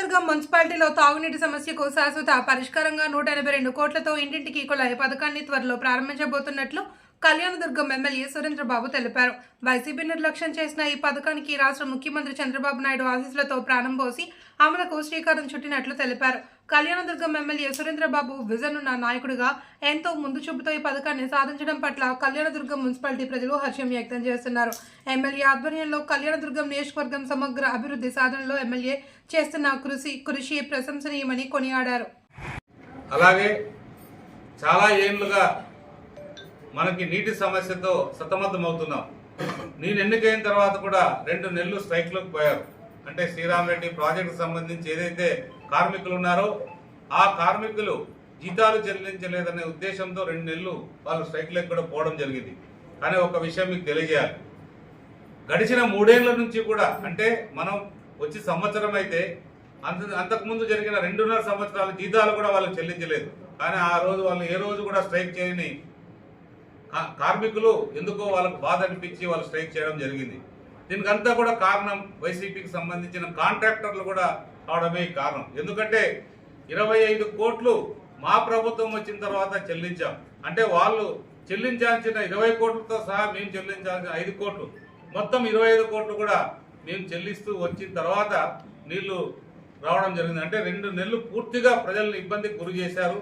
కళ్యాణదుర్గం మున్సిపాలిటీలో తాగునీటి సమస్యకు శాశ్వత పరిష్కారంగా నూట ఎనభై రెండు కోట్లతో ఇంటింటికి కుళాయి పథకాన్ని త్వరలో ప్రారంభించబోతున్నట్లు కళ్యాణదుర్గం ఎమ్మెల్యే సురేంద్రబాబు తెలిపారు వైసీపీ నిర్లక్ష్యం చేసిన ఈ పథకానికి రాష్ట్ర ముఖ్యమంత్రి చంద్రబాబు నాయుడు ఆశీస్సులతో ప్రాణం పోసి అమలుకు శ్రీకారం చుట్టినట్లు తెలిపారు కళ్యాణదుర్గం ఎమ్మెల్యే సురేంద్రబాబు విజన్ ఉన్న నాయకుడిగా ఎంతో ముందు చూపుతో ఈ పథకాన్ని సాధించడం పట్ల కళ్యాణదుర్గం మున్సిపాలిటీ ప్రజలు హర్షం వ్యక్తం చేస్తున్నారు. ఎమ్మెల్యే ఆధ్వర్యంలో కళ్యాణదుర్గం నియోజకవర్గం సమగ్ర అభివృద్ధి సాధనలో ఎమ్మెల్యే చేస్తున్న కృషి కృషి ప్రశంసనీయమని కొనియాడారు. అలాగే చాలా ఏళ్ళుగా మనకి నీటి సమస్యతో సతమతమవుతున్నాం. నేను ఎన్నికైన తర్వాత కూడా రెండు నెలలు స్ట్రైక్లోకి పోయారు. అంటే శ్రీరామ్ రెడ్డి ప్రాజెక్టు సంబంధించి ఏదైతే కార్మికులు ఉన్నారో ఆ కార్మికులు జీతాలు చెల్లించలేదనే ఉద్దేశంతో రెండు నెలలు వాళ్ళు స్ట్రైక్లోకి కూడా పోవడం జరిగింది. కానీ ఒక విషయం మీకు తెలియజేయాలి. గడిచిన మూడేళ్ళ నుంచి కూడా అంటే మనం వచ్చి సంవత్సరం అయితే అంత అంతకుముందు జరిగిన రెండున్నర సంవత్సరాల జీతాలు కూడా వాళ్ళు చెల్లించలేదు. కానీ ఆ రోజు వాళ్ళు ఏ రోజు కూడా స్ట్రైక్ చేయని కా- కార్మికులు ఎందుకో వాళ్ళకు బాధ అనిపించి వాళ్ళు స్ట్రైక్ చేయడం జరిగింది. దీనికంతా కూడా కారణం వైసీపీకి సంబంధించిన కాంట్రాక్టర్లు కూడా కావడమే కారణం. ఎందుకంటే ఇరవై ఐదు కోట్లు మా ప్రభుత్వం వచ్చిన తర్వాత చెల్లించాం. అంటే వాళ్ళు చెల్లించాల్సిన ఇరవై కోట్లతో సహా మేము చెల్లించాల్సిన ఐదు కోట్లు. మొత్తం ఇరవై ఐదు కోట్లు కూడా మేము చెల్లిస్తూ వచ్చిన తర్వాత నీళ్ళు రావడం జరిగింది. అంటే రెండు నెలలు పూర్తిగా ప్రజల్ని ఇబ్బందికి గురి చేశారు.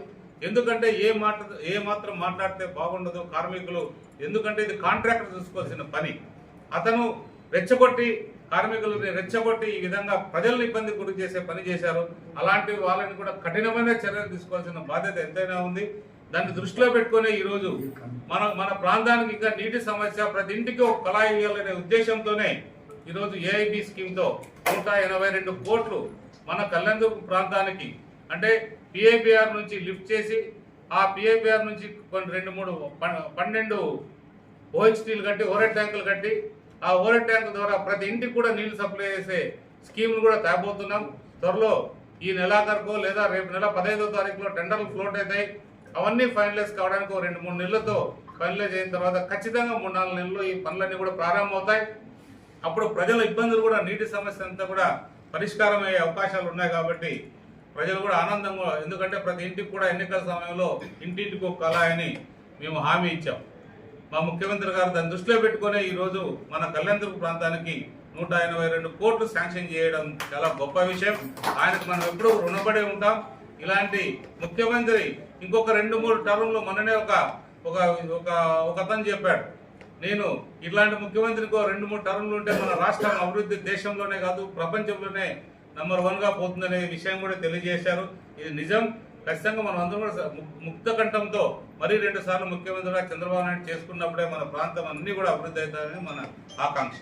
ఎందుకంటే ఏ మాట ఏ మాత్రం మాట్లాడితే బాగుండదు కార్మికులు. ఎందుకంటే ఇది కాంట్రాక్టర్ చూసుకోవాల్సిన పని. అతను రెచ్చగొట్టి కార్మికులని రెచ్చగొట్టి ఈ విధంగా ప్రజల్ని ఇబ్బంది గురి చేసే పని చేశారు. అలాంటి వాళ్ళని కూడా కఠినమైన చర్యలు తీసుకోవాల్సిన బాధ్యత ఎంతైనా ఉంది. దాన్ని దృష్టిలో పెట్టుకునే ఈరోజు మన మన ప్రాంతానికి ఇంకా నీటి సమస్య ప్రతి ఇంటికి ఒక కళాయి ఇవ్వాలనే ఉద్దేశంతోనే ఈరోజు ఏఐబి స్కీమ్తో నూట ఎనభై రెండు కోట్లు మన కళ్యాణదుర్గం ప్రాంతానికి అంటే పిఐపిఆర్ నుంచి లిఫ్ట్ చేసి ఆ పిఐపిఆర్ నుంచి కొన్ని రెండు మూడు పన్నెండు ఓహెచ్టీలు కట్టి ఓరెడ్ ట్యాంకులు కట్టి ఆ ఓవర్ ట్యాంకుల ద్వారా ప్రతి ఇంటికి కూడా నీళ్ళు సప్లై చేసే స్కీమ్ను కూడా తేబోతున్నాం త్వరలో ఈ నెలాఖరుకో లేదా రేపు నెల పదహైదో తారీఖులో టెండర్లు ఫ్లోట్ అవుతాయి. అవన్నీ ఫైనలైజ్ కావడానికి ఒక రెండు మూడు నెలలతో ఫైనలైజ్ అయిన తర్వాత ఖచ్చితంగా మూడు నాలుగు నెలల్లో ఈ పనులన్నీ కూడా ప్రారంభమవుతాయి. అప్పుడు ప్రజల ఇబ్బందులు కూడా నీటి సమస్య అంతా కూడా పరిష్కారం అయ్యే అవకాశాలు ఉన్నాయి కాబట్టి ప్రజలు కూడా ఆనందంగా ఎందుకంటే ప్రతి ఇంటికి కూడా ఎన్నికల సమయంలో ఇంటింటికి ఒక కళ అని మేము హామీ ఇచ్చాం. మా ముఖ్యమంత్రి గారు దాన్ని దృష్టిలో పెట్టుకునే ఈరోజు మన కళ్యాణదుర్గ ప్రాంతానికి నూట ఎనభై రెండు కోట్లు శాంక్షన్ చేయడం చాలా గొప్ప విషయం. ఆయనకు మనం ఎప్పుడూ రుణపడి ఉంటాం. ఇలాంటి ముఖ్యమంత్రి ఇంకొక రెండు మూడు టర్మ్లు మననే ఒక ఒక ఒక ఒక చెప్పాడు. నేను ఇట్లాంటి ముఖ్యమంత్రికి రెండు మూడు టర్మ్లు ఉంటే మన రాష్ట్రం అభివృద్ధి దేశంలోనే కాదు ప్రపంచంలోనే నంబర్ వన్గా పోతుందనే విషయం కూడా తెలియజేశారు. ఇది నిజం. ఖచ్చితంగా మనం అందరం కూడా ముక్త కంఠంతో మరీ రెండు సార్లు ముఖ్యమంత్రిగా చంద్రబాబు నాయుడు చేసుకున్నప్పుడే మన ప్రాంతం అన్ని కూడా అభివృద్ధి అవుతాయని మన ఆకాంక్ష.